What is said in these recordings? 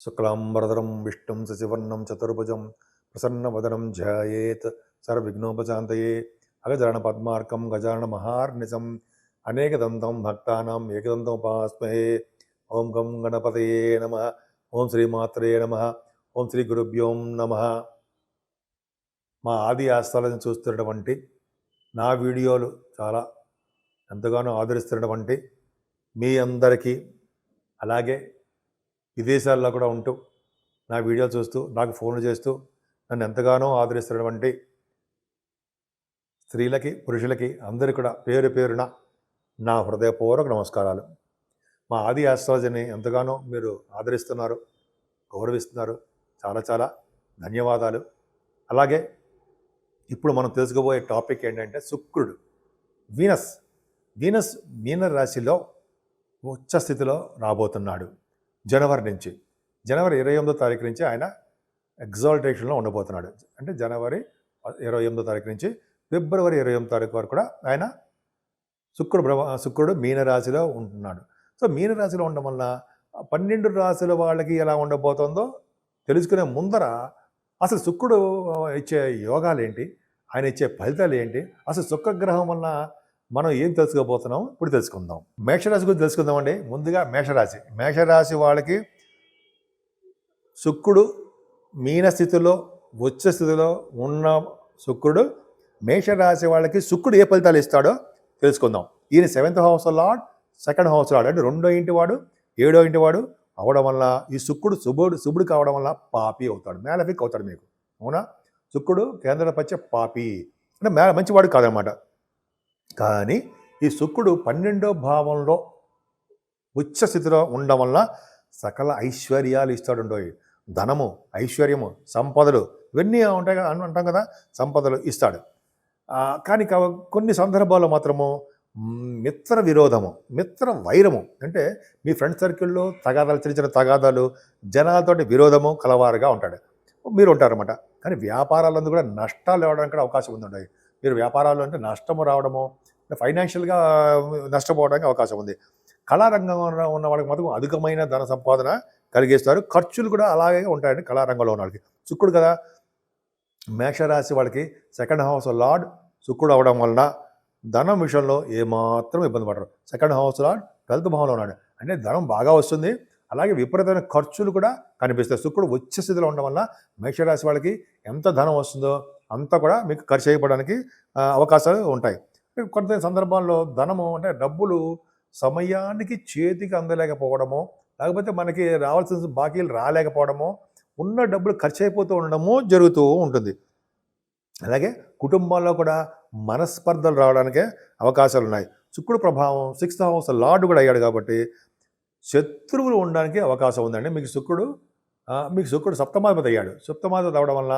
శుక్లాంబరదరం విష్ణుం శశివర్ణం చతుర్భుజం ప్రసన్నవదనం ధ్యాయేత్ సర్వవిఘ్నోపశాంతయే అగజాన పద్మార్కం గజాన మహార్నిజం అనేకదంతం భక్తానాం భక్తానం ఉపాస్మహే ఓం గం గణపతయే నమ ఓం శ్రీమాత్రే నమ ఓం శ్రీ గురుభ్యోం నమ మా ఆది ఆస్థాలను చూస్తున్నటువంటి నా వీడియోలు చాలా ఎంతగానో ఆదరిస్తున్నటువంటి మీ అందరికీ అలాగే విదేశాల్లో కూడా ఉంటూ నా వీడియోలు చూస్తూ నాకు ఫోన్లు చేస్తూ నన్ను ఎంతగానో ఆదరిస్తున్నటువంటి స్త్రీలకి పురుషులకి అందరికీ కూడా పేరు పేరున నా హృదయపూర్వక నమస్కారాలు. మా ఆది ఆస్ట్రాలజీని ఎంతగానో మీరు ఆదరిస్తున్నారు గౌరవిస్తున్నారు. చాలా చాలా ధన్యవాదాలు. అలాగే ఇప్పుడు మనం తెలుసుకోబోయే టాపిక్ ఏంటంటే శుక్రుడు వీనస్. వీనస్ మీన రాశిలో ఉచ్చ స్థితిలో రాబోతున్నాడు. జనవరి నుంచి. జనవరి ఇరవై ఎనిమిదో తారీఖు నుంచి ఆయన ఎగ్జాల్టేషన్లో ఉండబోతున్నాడు. అంటే జనవరి ఇరవై ఎనిమిదో తారీఖు నుంచి ఫిబ్రవరి ఇరవై ఎనిమిది తారీఖు వరకు కూడా ఆయన శుక్రుడు బ్రహ్మ శుక్రుడు మీనరాశిలో ఉంటున్నాడు. సో మీనరాశిలో ఉండడం వల్ల పన్నెండు రాశుల వాళ్ళకి ఎలా ఉండబోతుందో తెలుసుకునే ముందర అసలు శుక్రుడు ఇచ్చే యోగాలు ఏంటి? ఆయన ఇచ్చే ఫలితాలు ఏంటి? అసలు శుక్రగ్రహం వల్ల మనం ఏం తెలుసుకోబోతున్నాం? ఇప్పుడు తెలుసుకుందాం. మేషరాశి గురించి తెలుసుకుందామండి. ముందుగా మేషరాశి. మేషరాశి వాళ్ళకి శుక్రుడు మీన స్థితిలో వచ్చే స్థితిలో ఉన్న శుక్రుడు మేషరాశి వాళ్ళకి శుక్రుడు ఏ ఫలితాలు ఇస్తాడో తెలుసుకుందాం. ఈయన seventh house lord second house lord అంటే రెండో ఇంటి వాడు ఏడో ఇంటి వాడు అవడం వల్ల ఈ శుక్రుడు శుభుడు శుభుడు కావడం వల్ల పాపి అవుతాడు. మేలఫిక్ అవుతాడు మీకు. అవునా? శుక్రుడు కేంద్ర పచ్చ పాపి. అంటే మేళ మంచివాడు కాదనమాట. కానీ ఈ శుక్రుడు పన్నెండో భావంలో ఉచ్చస్థితిలో ఉండడం వల్ల సకల ఐశ్వర్యాలు ఇస్తాడుండోయి ధనము ఐశ్వర్యము సంపదలు ఇవన్నీ ఉంటాయి కదా అంటాం కదా సంపదలు ఇస్తాడు. కానీ కొన్ని సందర్భాల్లో మాత్రము మిత్ర విరోధము మిత్ర వైరము అంటే మీ ఫ్రెండ్ సర్కిల్లో తగాదాలు చిన్న చిన్న తగాదాలు జనాలతోటి విరోధము కలవారుగా ఉంటాడు. మీరు ఉంటారన్నమాట కానీ వ్యాపారాలందు కూడా నష్టాలు ఇవ్వడానికి కూడా అవకాశం ఉందండి. మీరు వ్యాపారాలు అంటే నష్టము రావడము ఫైనాన్షియల్గా నష్టపోవడానికి అవకాశం ఉంది. కళారంగంలో ఉన్న వాళ్ళకి మాత్రం అధికమైన ధన సంపాదన కలిగిస్తారు. ఖర్చులు కూడా అలాగే ఉంటాయండి కళారంగంలో ఉన్న వాళ్ళకి. శుక్రుడు కదా మేషరాశి వాళ్ళకి సెకండ్ హౌస్ లార్డ్ శుక్రుడు అవడం వలన ధనం విషయంలో ఏమాత్రం ఇబ్బంది పడరు. సెకండ్ హౌస్ లార్డ్ ట్వెల్త్ భావంలో ఉన్నాడు. అంటే ధనం బాగా వస్తుంది. అలాగే విపరీతమైన ఖర్చులు కూడా కనిపిస్తాయి. శుక్రుడు వచ్చే స్థితిలో ఉండడం వల్ల మేషరాశి వాళ్ళకి ఎంత ధనం వస్తుందో అంతా కూడా మీకు ఖర్చు అయిపోవడానికి అవకాశాలు ఉంటాయి. కొంత సందర్భాల్లో ధనము అంటే డబ్బులు సమయానికి చేతికి అందలేకపోవడమో లేకపోతే మనకి రావాల్సిన బాకీలు రాలేకపోవడమో ఉన్న డబ్బులు ఖర్చు అయిపోతూ ఉండడము జరుగుతూ ఉంటుంది. అలాగే కుటుంబాల్లో కూడా మనస్పర్ధలు రావడానికే అవకాశాలు ఉన్నాయి. శుక్రుడు ప్రభావం సిక్స్త్ హౌస్ లార్డ్ కూడా అయ్యాడు కాబట్టి శత్రువులు ఉండడానికి అవకాశం ఉందండి. మీకు శుక్రుడు మీకు శుక్రుడు సప్తమాధిపతి అయ్యాడు. సప్తమాధిపతి అవడం వల్ల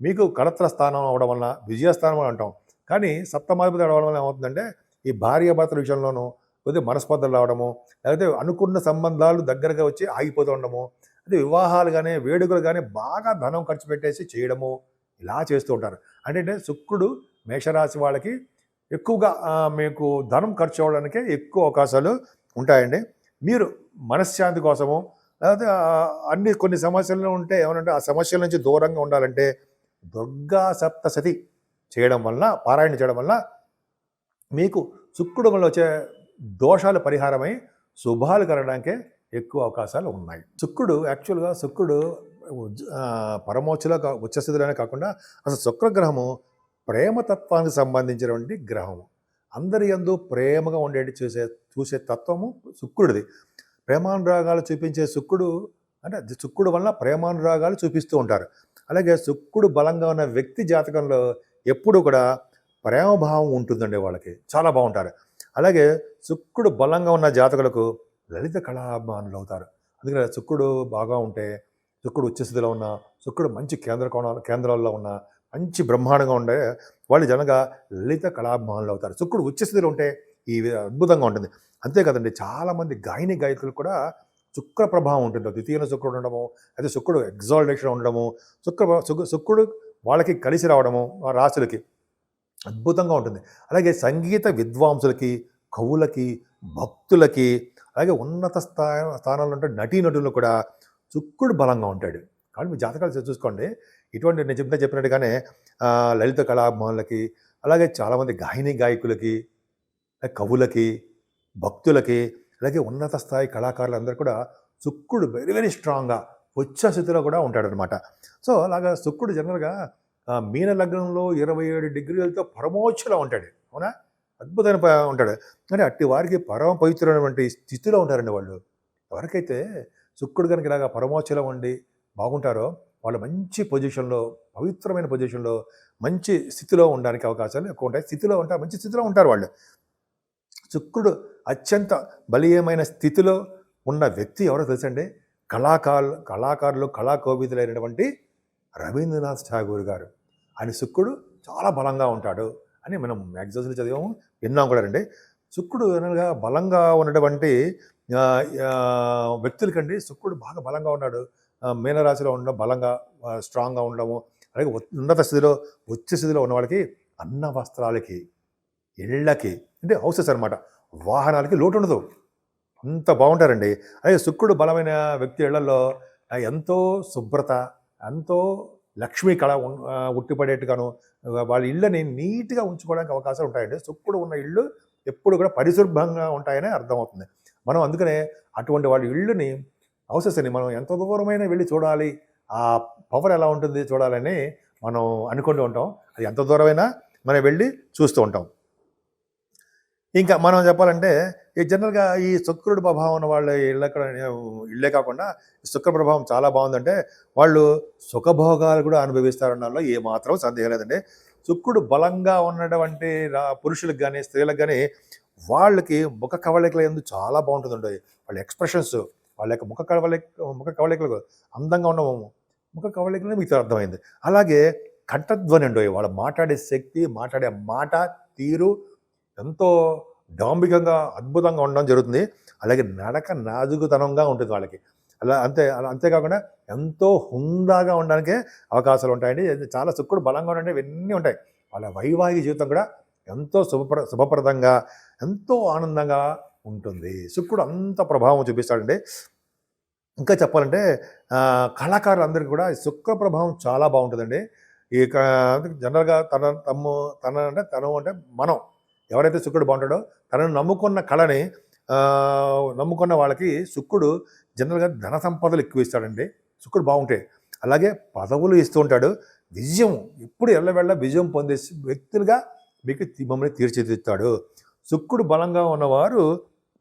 మీకు కడత్ర స్థానం అవడం వల్ల విజయస్థానం అని అంటాం. కానీ సప్తమాధిపతి అవడం వల్ల ఏమవుతుందంటే ఈ భార్యాభర్తల విషయంలోనూ కొద్దిగా మనస్పర్ధలు రావడము లేకపోతే అనుకున్న సంబంధాలు దగ్గరగా వచ్చి ఆగిపోతూ ఉండడము అదే వివాహాలు కానీ వేడుకలు కానీ బాగా ధనం ఖర్చు పెట్టేసి చేయడము ఇలా చేస్తూ ఉంటారు. అంటే శుక్రుడు మేషరాశి వాళ్ళకి ఎక్కువగా మీకు ధనం ఖర్చు అవ్వడానికే ఎక్కువ అవకాశాలు ఉంటాయండి. మీరు మనశ్శాంతి కోసము లేకపోతే అన్ని కొన్ని సమస్యలు ఉంటే ఏమనంటే ఆ సమస్యల నుంచి దూరంగా ఉండాలంటే దుర్గా సప్తసతి చేయడం వల్ల పారాయణ చేయడం వల్ల మీకు శుక్రుడు వల్ల వచ్చే దోషాలు పరిహారమై శుభాలు కలగడానికే ఎక్కువ అవకాశాలు ఉన్నాయి. శుక్రుడు యాక్చువల్గా శుక్రుడు పరమోచ్చలో కా- ఉచ్చస్థితిలోనే కాకుండా అసలు శుక్రగ్రహము ప్రేమతత్వానికి సంబంధించినటువంటి గ్రహము. అందరి ఎందు ప్రేమగా ఉండేటి చూసే చూసే తత్వము శుక్రుడిది. ప్రేమానురాగాలు చూపించే శుక్రుడు అంటే శుక్రుడు వల్ల ప్రేమానురాగాలు చూపిస్తూ ఉంటారు. అలాగే శుక్రుడు బలంగా ఉన్న వ్యక్తి జాతకంలో ఎప్పుడు కూడా ప్రేమభావం ఉంటుందండి వాళ్ళకి. చాలా బాగుంటారు. అలాగే శుక్రుడు బలంగా ఉన్న జాతకులకు లలిత కళాభిమానులు అవుతారు. అందుకని శుక్రుడు బాగా ఉంటే శుక్రుడు ఉచ్చస్థితిలో ఉన్న శుక్రుడు మంచి కేంద్ర కోణాలు కేంద్రాల్లో ఉన్న మంచి బ్రహ్మాండంగా ఉండే వాళ్ళు జనగా లలిత కళాభిమానులు అవుతారు. శుక్రుడు ఉచ్చస్థితిలో ఉంటే ఈ అద్భుతంగా ఉంటుంది. అంతే కదండి చాలామంది గాయని గాయకులు కూడా శుక్ర ప్రభావం ఉంటుంది. ద్వితీయ శుక్రుడు ఉండడము అయితే శుక్రుడు ఎగ్జాల్టేషన్ ఉండడము శుక్ర శుక్రుడు వాళ్ళకి కలిసి రావడము రాశులకి అద్భుతంగా ఉంటుంది. అలాగే సంగీత విద్వాంసులకి కవులకి భక్తులకి అలాగే ఉన్నత స్థాయి స్థానాల్లో ఉంటే నటీనటులు కూడా శుక్రుడు బలంగా ఉంటాడు. కాబట్టి మీ జాతకాలు చూసుకోండి. ఇటువంటి నేను చెప్పిన చెప్పినట్టుగానే లలిత కళాభిమానులకి అలాగే చాలామంది గాయని గాయకులకి కవులకి భక్తులకి అలాగే ఉన్నత స్థాయి కళాకారులందరూ కూడా శుక్రుడు వెరీ వెరీ స్ట్రాంగ్గా వచ్చే స్థితిలో కూడా ఉంటాడనమాట సో అలాగా శుక్రుడు జనరల్గా మీన లగ్నంలో ఇరవై ఏడు డిగ్రీలతో పరమోచ్చులో ఉంటాడు. అవునా? అద్భుతమైన ఉంటాడు. అంటే అట్టి వారికి పరమ పవిత్రమైనటువంటి స్థితిలో ఉంటారండి వాళ్ళు. ఎవరికైతే శుక్రుడు కనుక ఇలాగా పరమోచ్చలో ఉండి బాగుంటారో వాళ్ళు మంచి పొజిషన్లో పవిత్రమైన పొజిషన్లో మంచి స్థితిలో ఉండడానికి అవకాశాలు ఎక్కువ ఉంటాయి. స్థితిలో ఉంటారు మంచి స్థితిలో ఉంటారు వాళ్ళు. శుక్రుడు అత్యంత బలీయమైన స్థితిలో ఉన్న వ్యక్తి ఎవరో తెలుసండి? కళాకారులు కళాకారులు కళాకోవిదులైనటువంటి రవీంద్రనాథ్ ఠాగూర్ గారు. ఆయన శుక్రుడు చాలా బలంగా ఉంటాడు అని మనం మ్యాగజైన్స్లో చదివాము విన్నాం కూడా అండి. శుక్రుడు అనగా బలంగా ఉన్నటువంటి ఆ, ఆ, వ్యక్తులకండి శుక్రుడు బాగా బలంగా ఉన్నాడు. మీనరాశిలో ఉండడం బలంగా స్ట్రాంగ్గా ఉండడము అలాగే ఉన్నత స్థితిలో ఉచ్చ స్థితిలో ఉన్న వాళ్ళకి అన్న వస్త్రాలకి ఇళ్ళకి అంటే హౌసెస్ అనమాట వాహనాలకి లోటు ఉండదు అంత బాగుంటారండి. అలాగే శుక్రుడు బలమైన వ్యక్తి ఇళ్ళలో ఎంతో శుభ్రత ఎంతో లక్ష్మీ కళ ఉట్టిపడేట్టుగాను వాళ్ళ ఇళ్ళని నీట్గా ఉంచుకోవడానికి అవకాశాలు ఉంటాయండి. శుక్రుడు ఉన్న ఇళ్ళు ఎప్పుడు కూడా పరిశుభ్రంగా ఉంటాయని అర్థమవుతుంది. మనం అందుకనే అటువంటి వాళ్ళ ఇళ్ళని అవసరని మనం ఎంత దూరమైన వెళ్ళి చూడాలి. ఆ పవర్ ఎలా ఉంటుంది చూడాలని మనం అనుకుంటూ ఉంటాం. అది ఎంత దూరమైనా మనం వెళ్ళి చూస్తూ ఉంటాం. ఇంకా మనం చెప్పాలంటే ఈ జనరల్గా ఈ శుక్రుడు ప్రభావం ఉన్న వాళ్ళ ఇళ్ళక్కడ ఇళ్ళే కాకుండా శుక్ర ప్రభావం చాలా బాగుందంటే వాళ్ళు సుఖభోగాలు కూడా అనుభవిస్తారన్నలో ఏ మాత్రం సందేహం లేదండి. శుక్రుడు బలంగా ఉన్నటువంటి పురుషులకు కానీ స్త్రీలకు కానీ వాళ్ళకి ముఖ కవళికల ఎందు చాలా బాగుంటుందండి. వాళ్ళ ఎక్స్ప్రెషన్స్ వాళ్ళ యొక్క ముఖ కవళిక ముఖ కవళికలు అందంగా ఉండము ముఖ కవళికలే మీకు అర్థమైంది. అలాగే కంఠధ్వని అండి వాళ్ళు మాట్లాడే శక్తి మాట్లాడే మాట తీరు ఎంతో డాంబికంగా అద్భుతంగా ఉండడం జరుగుతుంది. అలాగే నడక నాజుకుతనంగా ఉంటుంది వాళ్ళకి. అలా అంతే అలా అంతేకాకుండా ఎంతో హుందాగా ఉండడానికే అవకాశాలు ఉంటాయండి. చాలా శుక్రుడు బలంగా ఉండే ఇవన్నీ ఉంటాయి. వాళ్ళ వైవాహిక జీవితం కూడా ఎంతో శుభప్ర శుభప్రదంగా ఎంతో ఆనందంగా ఉంటుంది. శుక్రుడు అంత ప్రభావం చూపిస్తాడండి. ఇంకా చెప్పాలంటే కళాకారులందరికీ కూడా శుక్ర ప్రభావం చాలా బాగుంటుందండి. ఈ జనరల్గా తన తమ్ము తన అంటే తను అంటే మనం. ఎవరైతే శుక్రుడు బాగుంటాడో తనను నమ్ముకున్న కళని నమ్ముకున్న వాళ్ళకి శుక్రుడు జనరల్గా ధన సంపదలు ఎక్కువ ఇస్తాడండి. శుక్రుడు బాగుంటాయి అలాగే పదవులు ఇస్తూ ఉంటాడు. విజయం ఎప్పుడు ఎల్లవెళ్ళ విజయం పొందే వ్యక్తులుగా మీకు మమ్మల్ని తీర్చిదిద్దుతాడు. శుక్రుడు బలంగా ఉన్నవారు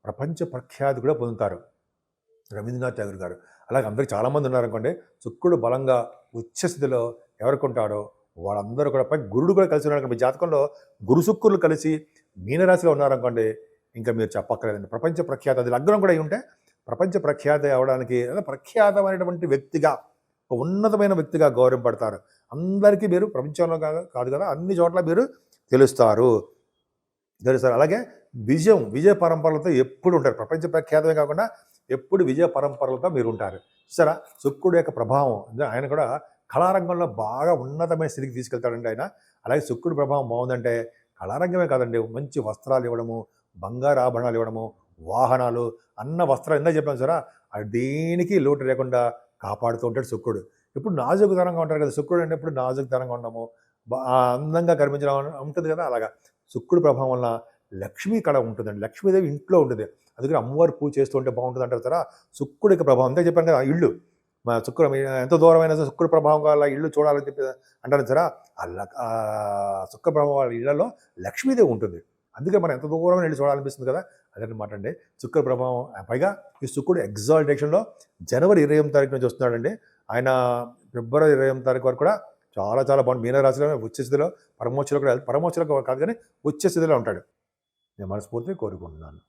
ప్రపంచ ప్రఖ్యాతి కూడా పొందుతారు. రవీంద్రనాథ్ ఠాగూర్ గారు. అలాగే అందరికి చాలామంది ఉన్నారనుకోండి శుక్రుడు బలంగా ఉచ్చస్థితిలో ఎవరికి ఉంటాడో వాళ్ళందరూ కూడా పై గురుడు కూడా కలిసి ఉన్నారు మీ జాతకంలో గురు శుక్రులు కలిసి మీనరాశిలో ఉన్నారనుకోండి ఇంకా మీరు చెప్పక్కర్లేదండి. ప్రపంచ ప్రఖ్యాత అది లగ్నం కూడా అయి ఉంటే ప్రపంచ ప్రఖ్యాత అవడానికి ప్రఖ్యాతమైనటువంటి వ్యక్తిగా ఒక ఉన్నతమైన వ్యక్తిగా గౌరవపడతారు అందరికీ మీరు ప్రపంచంలో కాదు కాదు కదా అన్ని చోట్ల మీరు తెలుస్తారు. తెలుస్తారు అలాగే విజయం విజయ పరంపరలతో ఎప్పుడు ఉంటారు. ప్రపంచ ప్రఖ్యాతమే కాకుండా ఎప్పుడు విజయ పరంపరలతో మీరు ఉంటారు. సరే శుక్రుడు యొక్క ప్రభావం ఆయన కూడా కళారంగంలో బాగా ఉన్నతమైన స్థితికి తీసుకెళ్తాడండి ఆయన. అలాగే శుక్రుడి ప్రభావం బాగుందంటే కళారంగమే కాదండి. మంచి వస్త్రాలు ఇవ్వడము బంగారు ఆభరణాలు ఇవ్వడము వాహనాలు అన్న వస్త్రాలు ఎంత చెప్పాను సరే అది దేనికి లోటు లేకుండా కాపాడుతూ ఉంటాడు శుక్రుడు. ఇప్పుడు నాజుకుతనంగా ఉంటారు కదా శుక్రుడు అంటే ఇప్పుడు నాజుకుతనంగా ఉండము అందంగా కనిపించడం ఉంటుంది కదా అలాగా. శుక్రుడి ప్రభావం వల్ల లక్ష్మీ కళ ఉంటుందండి. లక్ష్మీదేవి ఇంట్లో ఉంటుంది. అందుకని అమ్మవారు పూజ చేస్తూ ఉంటే బాగుంటుంది అంటారు కదా. శుక్రుడి యొక్క ప్రభావం అంతే చెప్పాను కదా ఆ ఇల్లు. మా శుక్ర ఎంత దూరమైన శుక్ర ప్రభావం వల్ల ఇల్లు చూడాలని చెప్పి అంటారు సరే. ఆ శుక్ర ప్రభావం వాళ్ళ ఇళ్ళలో లక్ష్మీదేవి ఉంటుంది. అందుకే మనం ఎంత దూరం వెళ్ళి చూడాలనిపిస్తుంది కదా. అదనమాట అండి శుక్ర ప్రభావం పైగా ఈ శుక్రుడు ఎగ్జాల్టేషన్లో జనవరి ఇరవై ఎనిమిది తారీఖు నుంచి వస్తున్నాడండి. ఆయన ఫిబ్రవరి ఇరవై ఎనిమిది తారీఖు వరకు కూడా చాలా చాలా బాగుంది. మీనరాశిలో వచ్చే స్థితిలో పరమోచ్చలో కూడా పరమోచ్చలో కాదు కానీ వచ్చే స్థితిలో ఉంటాడు. నేను మనస్ఫూర్తిగా కోరుకుంటున్నాను.